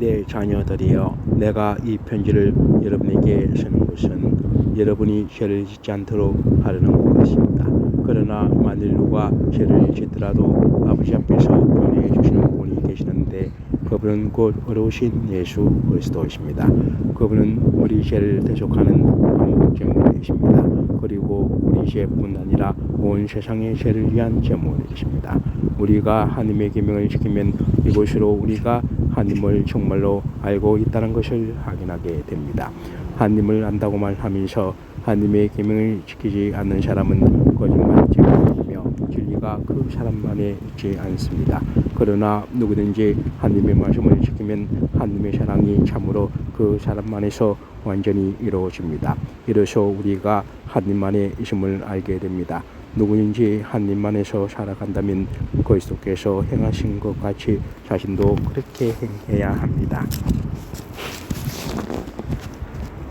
내 자녀들이여 내가 이 편지를 여러분에게 쓰는 것은 여러분이 죄를 짓지 않도록 하려는 것입니다. 그러나 만일 누가 죄를 짓더라도 아버지 앞에서 변해 주시는 분이 계시는데 그분은 곧 어려우신 예수 그리스도이십니다. 그분은 우리 죄를 대속하는 화목 제물이십니다. 그리고 우리 죄뿐 아니라 온 세상의 죄를 위한 제물이십니다. 우리가 하나님의 계명을 지키면 이것으로 우리가 하나님을 정말로 알고 있다는 것을 확인하게 됩니다. 하나님을 안다고 말하면서 하나님의 계명을 지키지 않는 사람은 거짓말쟁이이며 진리가 그 사람 안에 있지 않습니다. 그러나 누구든지 하나님의 말씀을 지키면 하나님의 사랑이 참으로 그 사람 안에서 완전히 이루어집니다. 이로써 우리가 하나님 안에 있음을 알게 됩니다. 누구든지 하나님 안에서 살아간다면 그리스도께서 행하신 것 같이 자신도 그렇게 행해야 합니다.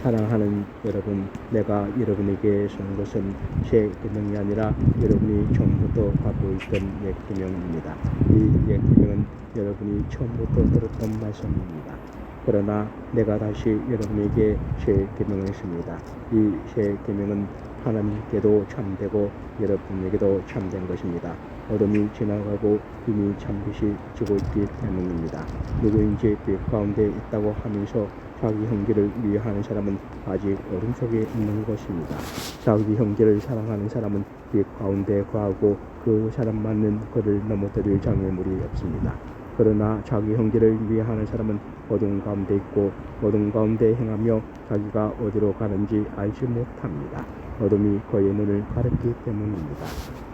사랑하는 여러분, 내가 여러분에게 쓰는 것은 제 계명이 아니라 여러분이 처음부터 갖고 있던 옛 계명입니다. 이옛 계명은 여러분이 처음부터 들었던 말씀입니다. 그러나 내가 다시 여러분에게 제 계명을 씁니다. 이제 계명은 하나님께도 참되고 여러분에게도 참된 것입니다. 어둠이 지나가고 이미 참빛이 지고 있기 때문입니다. 누구인지 빛 가운데 있다고 하면서 자기 형제를 위하는 사람은 아직 어둠 속에 있는 것입니다. 자기 형제를 사랑하는 사람은 빛 가운데 거하고 그 사람만은 그를 넘어뜨릴 장애물이 없습니다. 그러나 자기 형제를 위하는 사람은 어둠 가운데 있고 어둠 가운데 행하며 자기가 어디로 가는지 알지 못합니다. 어둠이 그의 눈을 가렸기 때문입니다.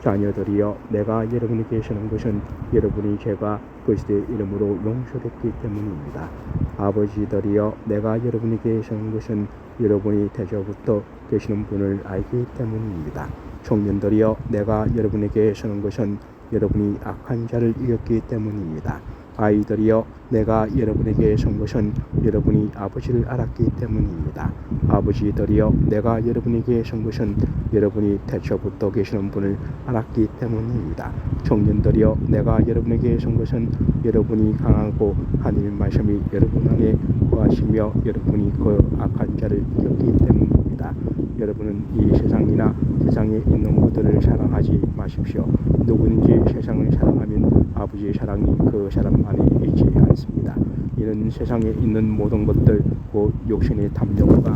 자녀들이여 내가 여러분에게 쓰는 것은 여러분이 죄가 그리스도의 이름으로 용서됐기 때문입니다. 아버지들이여 내가 여러분에게 쓰는 것은 여러분이 대저부터 계시는 분을 알기 때문입니다. 청년들이여 내가 여러분에게 쓰는 것은 여러분이 악한 자를 이겼기 때문입니다. 아이들이여 내가 여러분에게 선 것은 여러분이 아버지를 알았기 때문입니다. 아버지들이여 내가 여러분에게 선 것은 여러분이 태초부터 계시는 분을 알았기 때문입니다. 청년들이여 내가 여러분에게 선 것은 여러분이 강하고 하나님의 말씀이 여러분 안에 거하시며 여러분이 그 악한 자를 이겼기 때문입니다. 여러분은 이 세상이나 세상에 있는 것들을 사랑하지 마십시오. 누구든지 세상을 사랑하면 아버지의 사랑이 그 사람 안에 있지 않습니다. 이는 세상에 있는 모든 것들, 곧 욕심의 탐욕과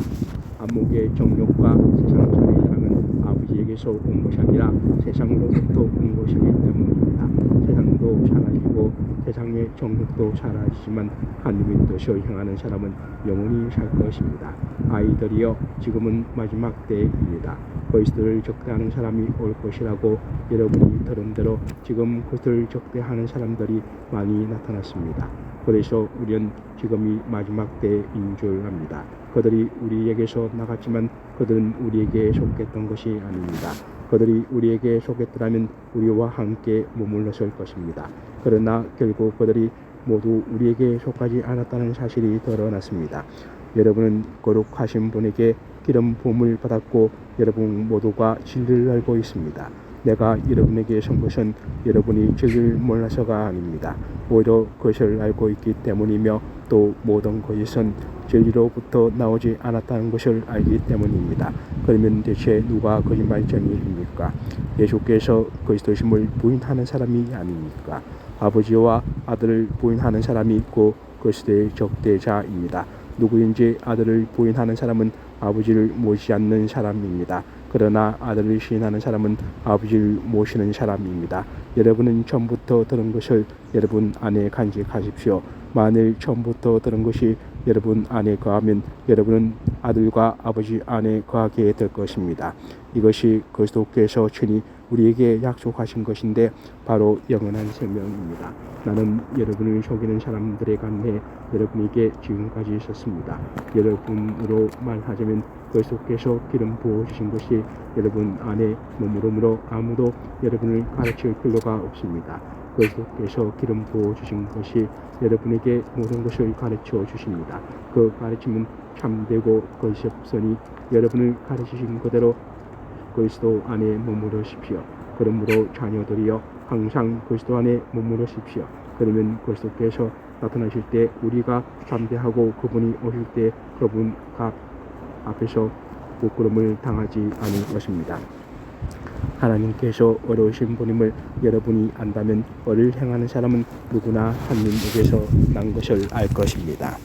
안목의 정욕과 세상 전의 사랑은 아버지에게서 온 것이 아니라 세상으로부터 온 것이기 때문입니다. 세상도 사라지고 세상의 정욕도 사라지지만 하나님의 뜻을 행하는 사람은 영원히 살 것입니다. 아이들이여 지금은 마지막 때입니다. 그리스도를 적대하는 사람이 올 것이라고 여러분이 들은 대로 지금 그리스도를 적대하는 사람들이 많이 나타났습니다. 그래서 우리는 지금이 마지막 때인 줄 압니다. 그들이 우리에게서 나갔지만 그들은 우리에게 속했던 것이 아닙니다. 그들이 우리에게 속했더라면 우리와 함께 머물렀을 것입니다. 그러나 결국 그들이 모두 우리에게 속하지 않았다는 사실이 드러났습니다. 여러분은 거룩하신 분에게 기름 부음을 받았고 여러분 모두가 진리를 알고 있습니다. 내가 여러분에게 선 것은 여러분이 진리를 몰라서가 아닙니다. 오히려 그것을 알고 있기 때문이며 또 모든 것은 진리로부터 나오지 않았다는 것을 알기 때문입니다. 그러면 대체 누가 거짓말쟁이입니까? 예수께서 그리스도심을 부인하는 사람이 아닙니까? 아버지와 아들을 부인하는 사람이 있고 그리스도의 적대자입니다. 누구인지 아들을 부인하는 사람은 아버지를 모시지 않는 사람입니다. 그러나 아들을 시인하는 사람은 아버지를 모시는 사람입니다. 여러분은 처음부터 들은 것을 여러분 안에 간직하십시오. 만일 처음부터 들은 것이 여러분 안에 거하면 여러분은 아들과 아버지 안에 거하게 될 것입니다. 이것이 그리스도께서 친히 우리에게 약속하신 것인데 바로 영원한 생명입니다. 나는 여러분을 속이는 사람들에 관해 여러분에게 지금까지 있었습니다. 여러분으로 말하자면 그리스도께서 기름 부어 주신 것이 여러분 안에 머무르므로 아무도 여러분을 가르칠 필요가 없습니다. 그리스도께서 기름 부어 주신 것이 여러분에게 모든 것을 가르쳐 주십니다. 그 가르침은 참되고 것이 없으니 여러분을 가르치신 그대로 그리스도 안에 머무르십시오. 그러므로 자녀들이여 항상 그리스도 안에 머무르십시오. 그러면 그리스도께서 나타나실 때 우리가 담대하고 그분이 오실 때 그분 각 앞에서 부끄러움을 당하지 않을 것입니다. 하나님께서 어려우신 분임을 여러분이 안다면 어를 행하는 사람은 누구나 하나님에게서 난 것을 알 것입니다.